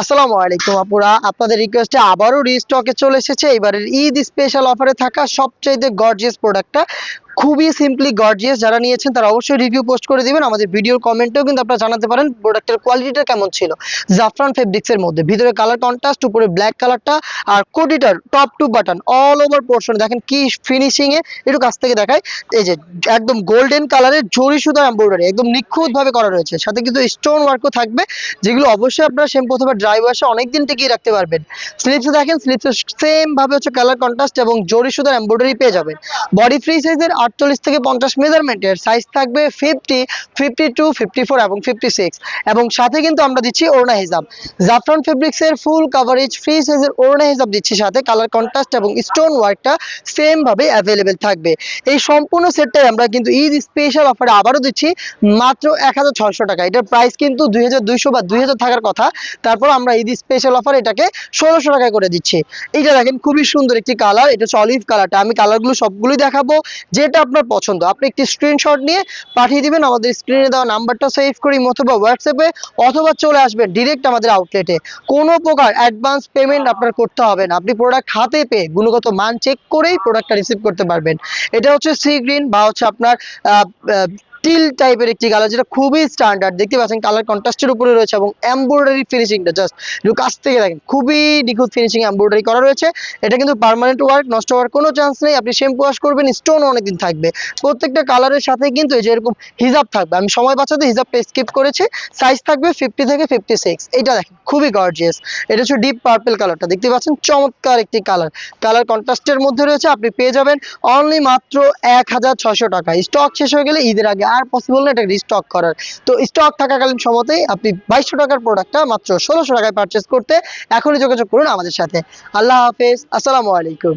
আসসালামু আলাইকুম আপুরা। আপনাদের রিকোয়েস্টে আবারও রিস্টকে চলে এসেছে। এবারের ঈদ স্পেশাল অফারে থাকা সবচাইতে গর্জিয়াস প্রোডাক্টটা খুবই সিম্পলি গর্জিয়াস যারা নিয়েছেন তারা অবশ্যই রিভিউ পোস্ট করে দিবেন। আমাদের ভিডিওর কমেন্টেও কিন্তু আপনারা জানাতে পারেন প্রোডাক্টের কোয়ালিটিটা কেমন ছিল। জাফরান ফেব্রিক্সের মধ্যে। ভিতরে কালার কন্ট্রাস্ট উপরে ব্ল্যাক কালারটা আর কোডিটার top to bottom all over portion দেখেন কি ফিনিশিং এ একটু কাছ থেকে দেখায় এই যে একদম গোল্ডেন কালারের জরি সুতা এমব্রয়ডারি একদম নিখুঁত ভাবে করা রয়েছে। সাথে কিন্তু স্টোন ওয়ার্কও থাকবে, যেগুলো অবশ্যই আপনারা শ্যাম্পু অথবা ড্রাই ওয়াশে অনেকদিন টিকিয়ে রাখতে পারবেন। স্লিপসে দেখেন স্লিপসে সেম ভাবে হচ্ছে কালার কন্ট্রাস্ট এবং জরি সুতার এমব্রয়ডারি পেয়ে যাবেন। বডি ফ্রি সাইজের আটচল্লিশ থেকে পঞ্চাশ মেজারমেন্টের সাইজ থাকবে fifty fifty two fifty four এবং ফিফটি সিক্স এবং সাথে কিন্তু আমরা দিচ্ছি ওড়না হিসাব জাফরান ফেব্রিক্সের ফুল কাভারেজ ফ্রি সাইজের ওড়না হিসাব দিচ্ছি সাথে। কালার কন্ট্রাস্ট এবং স্টোন ওয়ার্কটা সেম ভাবে অ্যাভেলেবেল থাকবে। এই সম্পূর্ণ সেটটাই আমরা কিন্তু ঈদ স্পেশাল অফারে আবারও দিচ্ছি মাত্র এক হাজার ছয়শো টাকা। এটার প্রাইস কিন্তু দুই হাজার দুইশো বা দুই হাজার থাকার কথা। তারপর আমরা ঈদ স্পেশাল অফার এটাকে ষোলোশো টাকায় করে দিচ্ছি। এইটা দেখেন খুবই সুন্দর একটি কালার এটা হচ্ছে অলিভ কালারটা আমি কালারগুলো সবগুলোই দেখাবো। যেটা আপনার পছন্দ। আপনি একটি স্ক্রিনশট নিয়ে পাঠিয়ে দিবেন, আমাদের স্ক্রিনে দেওয়া নাম্বারটা সেভ করি অথবা হোয়াটসঅ্যাপে অথবা চলে আসবেন ডিরেক্ট আমাদের আউটলেটে কোনো প্রকার অ্যাডভান্স পেমেন্ট আপনার করতে হবে না। আপনি প্রোডাক্ট হাতে পেয়ে গুণগত মান চেক করেই প্রোডাক্টটা রিসিভ করতে পারবেন। এটা হচ্ছে সি গ্রিন বা হচ্ছে আপনার টিল টাইপের একটি কালার যেটা খুবই স্ট্যান্ডার্ড দেখতে পাচ্ছেন কালার কন্ট্রাস্টের উপরে রয়েছে এবং এমব্রয়ডারি ফিনিশিংটা জাস্ট একটু কাছ থেকে দেখেন, খুবই নিখুঁত ফিনিশিং এমব্রয়ডারি করা রয়েছে। এটা কিন্তু পার্মানেন্ট ওয়ার্ক নষ্ট হওয়ার কোনো চান্স নেই। আপনি শ্যাম্পু ওয়াশ করবেন স্টোন অনেকদিন থাকবে। প্রত্যেকটা কালারের সাথে কিন্তু এই যে এরকম হিজাব থাকবে। আমি সময় বাঁচাতে হিজাবটা স্কিপ করেছি। সাইজ থাকবে ফিফটি থেকে ফিফটি সিক্স এইটা দেখেন, খুবই গর্জিয়াস এটা হচ্ছে ডিপ পার্পল কালারটা দেখতে পাচ্ছেন, চমৎকার একটি কালার কালার কন্ট্রাস্টের মধ্যে রয়েছে, আপনি পেয়ে যাবেন অনলি মাত্র এক টাকা। স্টক শেষ হয়ে গেলে ঈদের আগে আর পসিবল না এটা রিস্টক করার। তো স্টক থাকাকালীন সময়তেই আপনি বাইশশো টাকার প্রোডাক্টটা মাত্র ষোলোশো টাকায় পারচেস করতে এখনই যোগাযোগ করুন আমাদের সাথে। আল্লাহ হাফেজ, আসসালামু আলাইকুম।